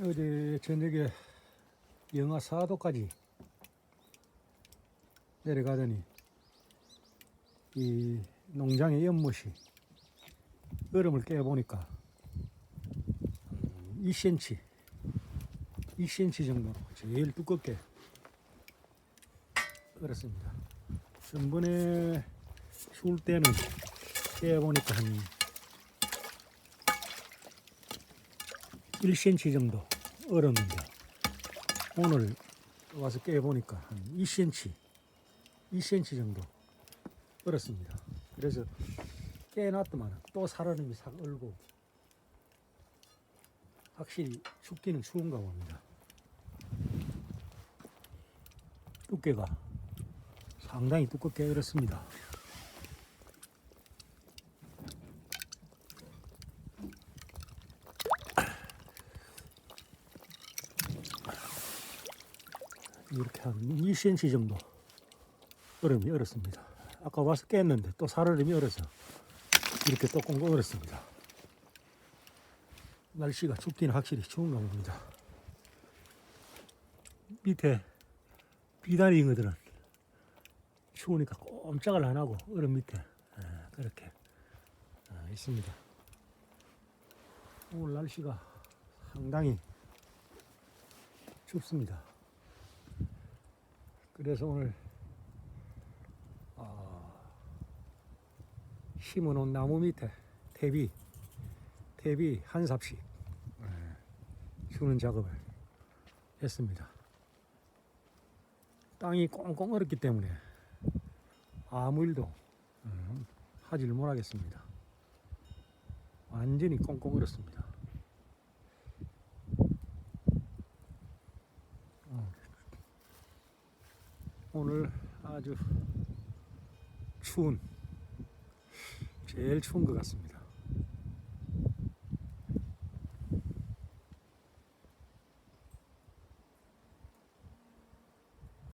어제 저녁에 영하 4도까지 내려가더니 이 농장의 연못이 얼음을 깨보니까 2cm, 2cm 정도로 제일 두껍게 얼었습니다. 전번에 추울 때는 깨보니까 한 1cm 정도 얼었는데 오늘 와서 깨보니까 한 2cm, 2cm 정도 얼었습니다. 그래서 깨놨더만 또 살얼음이 싹 얼고 확실히 춥기는 추운가 봅니다. 두께가 상당히 두껍게 얼었습니다. 이렇게 한 2cm 정도 얼음이 얼었습니다. 아까 와서 깼는데 또 살얼음이 얼어서 이렇게 또 꽁꽁 얼었습니다. 날씨가 춥기는 확실히 추운가 봅니다. 밑에 것들은 추우니까 꼼짝을 안 하고 얼음 밑에 예, 그렇게 어, 있습니다. 오늘 날씨가 상당히 춥습니다. 그래서 오늘 어, 심어놓은 나무 밑에 퇴비 퇴비 한 삽씩 예, 주는 작업을 했습니다. 땅이 꽁꽁 얼었기 때문에 아무 일도 음, 하지를 못하겠습니다. 완전히 꽁꽁 얼었습니다. 오늘 아주 추운 제일 추운 것 같습니다.